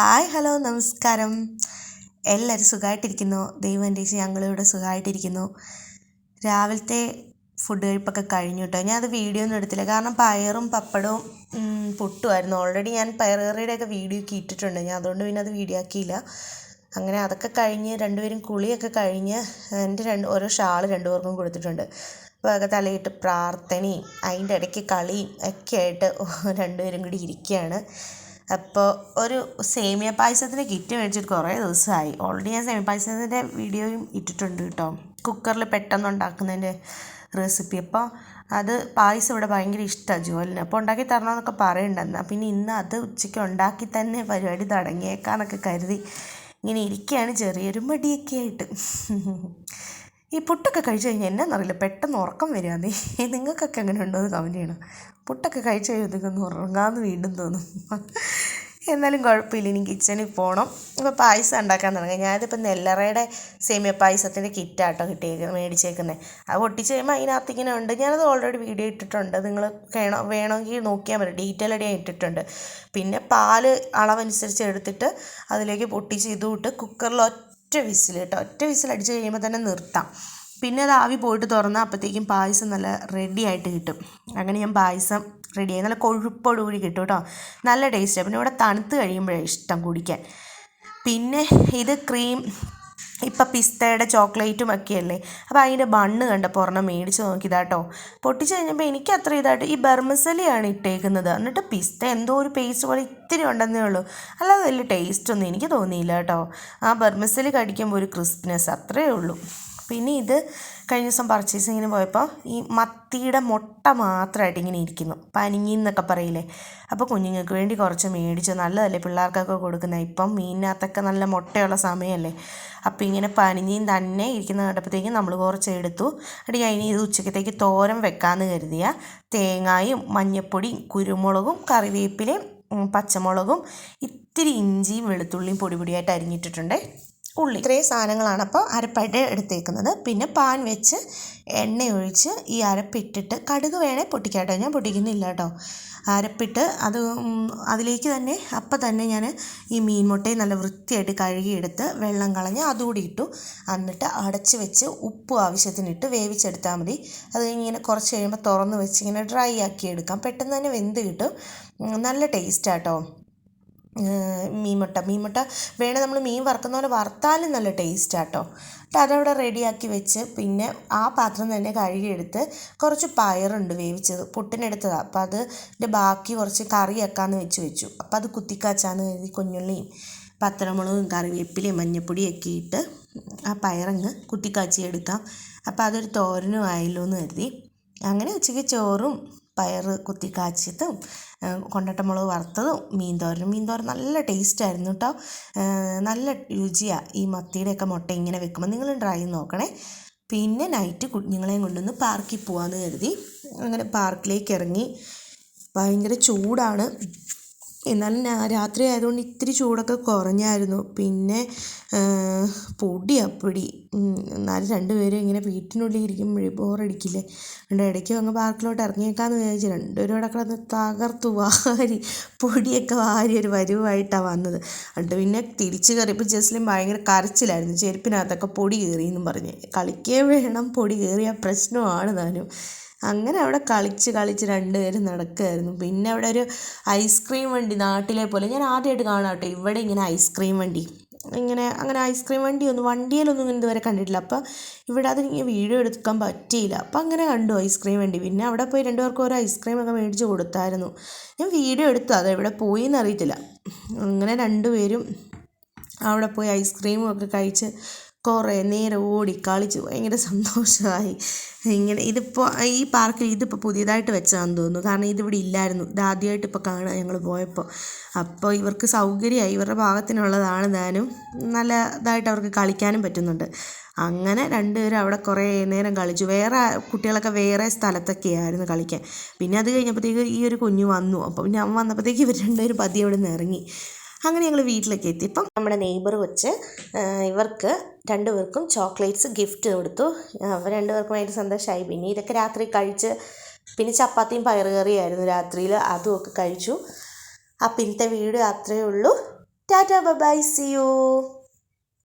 Hi hello നമസ്കാരം. എല്ലാവരും സുഖമായിട്ടിരിക്കുന്നു ദൈവം എന്റെ ഞങ്ങളിവിടെ സുഖമായിട്ടിരിക്കുന്നു രാവിലത്തെ ഫുഡ് കഴിപ്പൊക്കെ കഴിഞ്ഞു കേട്ടോ ഞാൻ വീഡിയോ ഒന്നും എടുത്തില്ല. കാരണം പയറും പപ്പടവും പൊട്ടുമായിരുന്നു പുട്ടുമായിരുന്നു ഓൾറെഡി ഞാൻ പയറുകറിയുടെയൊക്കെ വീഡിയോ ഒക്കെ ഇട്ടിട്ടുണ്ട്. ഞാൻ അതുകൊണ്ട് പിന്നെ അത് വീഡിയോ ആക്കിയില്ല. അങ്ങനെ അതൊക്കെ കഴിഞ്ഞ് രണ്ടുപേരും കുളിയൊക്കെ കഴിഞ്ഞ് എന്റെ രണ്ട് ഓരോ ഷാൾ രണ്ടുപേർക്കും കൊടുത്തിട്ടുണ്ട്. അപ്പോൾ അതൊക്കെ തലയിട്ട് പ്രാർത്ഥനയും അതിന്റെ ഇടയ്ക്ക് കളിയും ഒക്കെ ആയിട്ട് രണ്ടുപേരും കൂടി ഇരിക്കുകയാണ്. അപ്പോൾ ഒരു സേമിയ പായസത്തിന്റെ കിറ്റ് മേടിച്ചിട്ട് കുറേ ദിവസമായി. ഓൾറെഡി ഞാൻ സേമിയ പായസത്തിന്റെ വീഡിയോയും ഇട്ടിട്ടുണ്ട് കേട്ടോ കുക്കറിൽ പെട്ടെന്ന് ഉണ്ടാക്കുന്നതിന്റെ റെസിപ്പി അപ്പോൾ അത് പായസം ഇവിടെ ഭയങ്കര ഇഷ്ടമാണ് ജോലിന്. അപ്പോൾ ഉണ്ടാക്കി തരണമെന്നൊക്കെ പറയുന്നുണ്ടെന്ന് പിന്നെ ഇന്ന് അത് ഉച്ചയ്ക്ക് ഉണ്ടാക്കി തന്നെ പരിപാടി തുടങ്ങിയേക്കാന്നൊക്കെ കരുതി ഇങ്ങനെ ഇരിക്കുകയാണ് ചെറിയൊരു മടിയൊക്കെ ആയിട്ട് ഈ പുട്ടൊക്കെ കഴിച്ചു കഴിഞ്ഞാൽ എന്നാന്നറിയില്ല പെട്ടെന്ന് ഉറക്കം വരികയാന്നേ നിങ്ങൾക്കൊക്കെ അങ്ങനെ ഉണ്ടോ എന്ന് കമന്റ് ചെയ്യണം. പുട്ടൊക്കെ കഴിച്ചു നിങ്ങൾക്ക് ഉറങ്ങാമെന്ന് വീണ്ടും തോന്നും. എന്നാലും കുഴപ്പമില്ല. ഇനി കിച്ചണിൽ പോകണം ഇപ്പോൾ പായസം ഉണ്ടാക്കാൻ തുടങ്ങി. ഞാനിതിപ്പോൾ നെല്ലറയുടെ സേമിയ പായസത്തിന്റെ കിറ്റാട്ടോ കിട്ടിയേക്കുന്നത് മേടിച്ചേക്കുന്നത് അത് പൊട്ടിച്ച് കഴിയുമ്പോൾ അതിനകത്ത് ഇങ്ങനെ ഉണ്ട്. ഞാനത് ഓൾറെഡി വീഡിയോ ഇട്ടിട്ടുണ്ട്. നിങ്ങൾ വേണോ വേണമെങ്കിൽ നോക്കിയാൽ മതി. ഡീറ്റെയിൽ ആയിട്ട് ഞാൻ ഇട്ടിട്ടുണ്ട്. പിന്നെ പാൽ അളവനുസരിച്ച് എടുത്തിട്ട് അതിലേക്ക് പൊട്ടിച്ച് ഇതും കുക്കറിൽ ഒറ്റ വിസിൽ കേട്ടോ. ഒറ്റ വിസിൽ അടിച്ച് കഴിയുമ്പോൾ തന്നെ നിർത്താം. പിന്നെ അത് ആവി പോയിട്ട് തുറന്നാൽ അപ്പോഴത്തേക്കും പായസം നല്ല റെഡി ആയിട്ട് കിട്ടും. അങ്ങനെ ഞാൻ പായസം റെഡിയായി നല്ല കൊഴുപ്പോട് കൂടി കിട്ടും കേട്ടോ. നല്ല ടേസ്റ്റാണ് പിന്നെ ഇവിടെ തണുത്ത് കഴിയുമ്പോഴാണ് ഇഷ്ടം കുടിക്കാൻ. പിന്നെ ഇത് ക്രീം ഇപ്പം പിസ്തയുടെ ചോക്ലേറ്റും ഒക്കെയല്ലേ? അപ്പോൾ അതിന്റെ ബണ്ണ് കണ്ടപ്പോൾ ഒരെണ്ണം മേടിച്ച് നോക്കിയതാട്ടോ. പൊട്ടിച്ച് കഴിഞ്ഞപ്പോൾ എനിക്ക് അത്ര ഇതായിട്ട് ഈ ബർമസലിയാണ് ഇട്ടേക്കുന്നത്. എന്നിട്ട് പിസ്ത എന്തോ ഒരു പേസ്റ്റ് പോലെ ഇത്തിരി ഉണ്ടെന്നേ ഉള്ളൂ. അല്ലാതെ വലിയ ടേസ്റ്റ് ഒന്നും എനിക്ക് തോന്നിയില്ല കേട്ടോ. ആ ബർമസലി കടിക്കുമ്പോൾ ഒരു ക്രിസ്പിനെസ് അത്രയേ ഉള്ളൂ. പിന്നെ ഇത് കഴിഞ്ഞ ദിവസം പർച്ചേസിങ്ങിന് പോയപ്പോൾ ഈ മത്തിയുടെ മുട്ട മാത്രമായിട്ട് ഇങ്ങനെ ഇരിക്കുന്നു. പനിങ്ങി എന്നൊക്കെ പറയില്ലേ? അപ്പോൾ കുഞ്ഞുങ്ങൾക്ക് വേണ്ടി കുറച്ച് മേടിച്ചു. നല്ലതല്ലേ? പിള്ളേർക്കൊക്കെ കൊടുക്കുന്നത് ഇപ്പം മീനിനകത്തൊക്കെ നല്ല മുട്ടയുള്ള സമയമല്ലേ? അപ്പോൾ ഇങ്ങനെ പനിഞ്ഞിയും തന്നെ ഇരിക്കുന്ന കണ്ടപ്പോഴത്തേക്കും നമ്മൾ കുറച്ച് എടുത്തു. എന്നിട്ട് ഞാൻ ഇനി ഇത് ഉച്ചക്കത്തേക്ക് തോരൻ വെക്കാമെന്ന് കരുതിയ. തേങ്ങായും മഞ്ഞൾപ്പൊടിയും കുരുമുളകും കറിവേപ്പിലയും പച്ചമുളകും ഇത്തിരി ഇഞ്ചിയും വെളുത്തുള്ളിയും പൊടി പൊടിയായിട്ട് അരിഞ്ഞിട്ടിട്ടുണ്ട്. ഉള്ളി. ഇത്രയും സാധനങ്ങളാണ് അപ്പോൾ അരപ്പായിട്ട് എടുത്തേക്കുന്നത്. പിന്നെ പാൻ വെച്ച് എണ്ണ ഒഴിച്ച് ഈ അരപ്പിട്ടിട്ട് കടുക് വേണേൽ പൊട്ടിക്കാം കേട്ടോ ഞാൻ പൊട്ടിക്കുന്നില്ല കേട്ടോ. അരപ്പിട്ട് അത് അതിലേക്ക് തന്നെ അപ്പം തന്നെ ഞാൻ ഈ മീൻ മുട്ടയും നല്ല വൃത്തിയായിട്ട് കഴുകിയെടുത്ത് വെള്ളം കളഞ്ഞ് അതുകൂടി ഇട്ടു. എന്നിട്ട് അടച്ച് വെച്ച് ഉപ്പ് ആവശ്യത്തിനിട്ട് വേവിച്ചെടുത്താൽ മതി. അത് ഇങ്ങനെ കുറച്ച് കഴിയുമ്പോൾ തുറന്ന് വെച്ച് ഇങ്ങനെ ഡ്രൈ ആക്കി എടുക്കാം. പെട്ടെന്ന് തന്നെ വെന്ത് കിട്ടും. നല്ല ടേസ്റ്റാട്ടോ മീൻമുട്ട. മീൻമുട്ട വേണേൽ നമ്മൾ മീൻ വറുക്കുന്ന പോലെ വറുത്താലും നല്ല ടേസ്റ്റാട്ടോ എന്നിട്ട് അതവിടെ റെഡിയാക്കി വെച്ച് പിന്നെ ആ പാത്രം തന്നെ കഴുകിയെടുത്ത് കുറച്ച് പയറുണ്ട് വേവിച്ചത് പുട്ടിനെടുത്തതാണ് അപ്പോൾ അതിന്റെ ബാക്കി കുറച്ച് കറി വെക്കാമെന്ന് വെച്ച് വെച്ചു. അപ്പോൾ അത് കുത്തിക്കാച്ചാന്ന് കരുതി കുഞ്ഞുള്ളിയും പത്തരമുളകും കറിവേപ്പിലയും മഞ്ഞപ്പൊടിയൊക്കെ ഇട്ട് ആ പയറങ്ങ് കുത്തിക്കാച്ചി എടുക്കാം അപ്പോൾ അതൊരു തോരനും ആയല്ലോ എന്ന് കരുതി. അങ്ങനെ ഉച്ചയ്ക്ക് ചോറും പയർ കുത്തി കാച്ചിയതും കൊണ്ടട്ടമുളക് വറുത്തതും മീൻ തോരൻ നല്ല ടേസ്റ്റ് ആയിരുന്നു കേട്ടോ നല്ല രുചിയാണ് ഈ മത്തിയുടെയൊക്കെ മുട്ട ഇങ്ങനെ വെക്കുമ്പോൾ നിങ്ങൾ ട്രൈ നോക്കണേ. പിന്നെ നൈറ്റ് കുഞ്ഞുങ്ങളെയും കൊണ്ടൊന്ന് പാർക്കിൽ പോകാമെന്ന് കരുതി. അങ്ങനെ പാർക്കിലേക്ക് ഇറങ്ങി. ഭയങ്കര ചൂടാണ്. എന്നാലും രാത്രി ആയതുകൊണ്ട് ഇത്തിരി ചൂടൊക്കെ കുറഞ്ഞായിരുന്നു. പിന്നെ പൊടി അപ്പൊടി. എന്നാലും രണ്ടുപേരും ഇങ്ങനെ വീട്ടിനുള്ളിൽ ഇരിക്കുമ്പോഴേ ബോറടിക്കില്ലേ? അതുകൊണ്ട് ഇടയ്ക്ക് അങ്ങ് പാർക്കിലോട്ട് ഇറങ്ങിയേക്കാന്ന് വിചാരിച്ചു രണ്ടുപേരും അവിടെ കിടന്ന് തകർത്തു വാരി പൊടിയൊക്കെ വാരി ഒരു വരുവായിട്ടാണ് വന്നത്. എന്നിട്ട് പിന്നെ തിരിച്ചു കയറിയപ്പോൾ ജസ്ലിൻ ഭയങ്കര കരച്ചിലായിരുന്നു. ചെരുപ്പിനകത്തൊക്കെ പൊടി കയറിയെന്നും പറഞ്ഞ്. കളിക്കേ വേണം പൊടി കയറിയ പ്രശ്നമാണ് താനും അങ്ങനെ അവിടെ കളിച്ച് കളിച്ച് രണ്ടുപേരും നടക്കുമായിരുന്നു പിന്നെ അവിടെ ഒരു ഐസ്ക്രീം വണ്ടി നാട്ടിലെ പോലെ ഞാൻ ആദ്യമായിട്ട് കാണാം കേട്ടോ ഇവിടെ ഇങ്ങനെ ഐസ്ക്രീം വണ്ടി. ഇങ്ങനെ അങ്ങനെ ഐസ്ക്രീം വണ്ടി ഒന്നും വണ്ടിയിലൊന്നും ഇങ്ങനെ ഇതുവരെ കണ്ടിട്ടില്ല. അപ്പം ഇവിടെ അത് ഇങ്ങനെ വീഡിയോ എടുക്കാൻ പറ്റിയില്ല. അപ്പം അങ്ങനെ കണ്ടു ഐസ്ക്രീം വണ്ടി. പിന്നെ അവിടെ പോയി രണ്ടുപേർക്കും ഓരോ ഐസ്ക്രീം ഒക്കെ മേടിച്ച് കൊടുത്തായിരുന്നു. ഞാൻ വീഡിയോ എടുത്തു. അത് എവിടെ പോയി എന്നറിയത്തില്ല അങ്ങനെ രണ്ടുപേരും അവിടെ പോയി ഐസ്ക്രീമും ഒക്കെ കഴിച്ച് കുറേ നേരം ഓടി കളിച്ചു ഭയങ്കര സന്തോഷമായി. ഇങ്ങനെ ഇതിപ്പോൾ ഈ പാർക്കിൽ ഇതിപ്പോൾ പുതിയതായിട്ട് വെച്ചതാണെന്ന് തോന്നുന്നു. കാരണം ഇതിവിടെ ഇല്ലായിരുന്നു. ഇത് ആദ്യമായിട്ട് ഇപ്പോൾ കാണുക ഞങ്ങൾ പോയപ്പോൾ അപ്പോൾ ഇവർക്ക് സൗകര്യമായി. ഇവരുടെ ഭാഗത്തിനുള്ളതാണ് താനും നല്ല ഇതായിട്ട് അവർക്ക് കളിക്കാനും പറ്റുന്നുണ്ട്. അങ്ങനെ രണ്ടുപേരും അവിടെ കുറേ നേരം കളിച്ചു. വേറെ കുട്ടികളൊക്കെ വേറെ സ്ഥലത്തൊക്കെ ആയിരുന്നു കളിക്കാൻ. പിന്നെ അത് കഴിഞ്ഞപ്പോഴത്തേക്ക് ഈ ഒരു കുഞ്ഞു വന്നു. അപ്പം ഞാൻ വന്നപ്പോഴത്തേക്ക് ഇവർ രണ്ടുപേരും പതിയെ അവിടെ നിന്ന് ഇറങ്ങി. അങ്ങനെ ഞങ്ങൾ വീട്ടിലേക്ക് എത്തി. ഇപ്പം നമ്മുടെ നെയ്ബർ വെച്ച് ഇവർക്ക് രണ്ടുപേർക്കും ചോക്ലേറ്റ്സ് ഗിഫ്റ്റ് കൊടുത്തു. അവർ രണ്ടുപേർക്കും ഭയങ്കര സന്തോഷമായി പിന്നെ ഇതൊക്കെ രാത്രി കഴിച്ച് പിന്നെ ചപ്പാത്തിയും പയറുകറിയായിരുന്നു രാത്രിയിൽ അതും ഒക്കെ കഴിച്ചു. അപ്പം ഇന്നത്തെ വീഡിയോ അത്രയേ ഉള്ളൂ. Tata bye see you.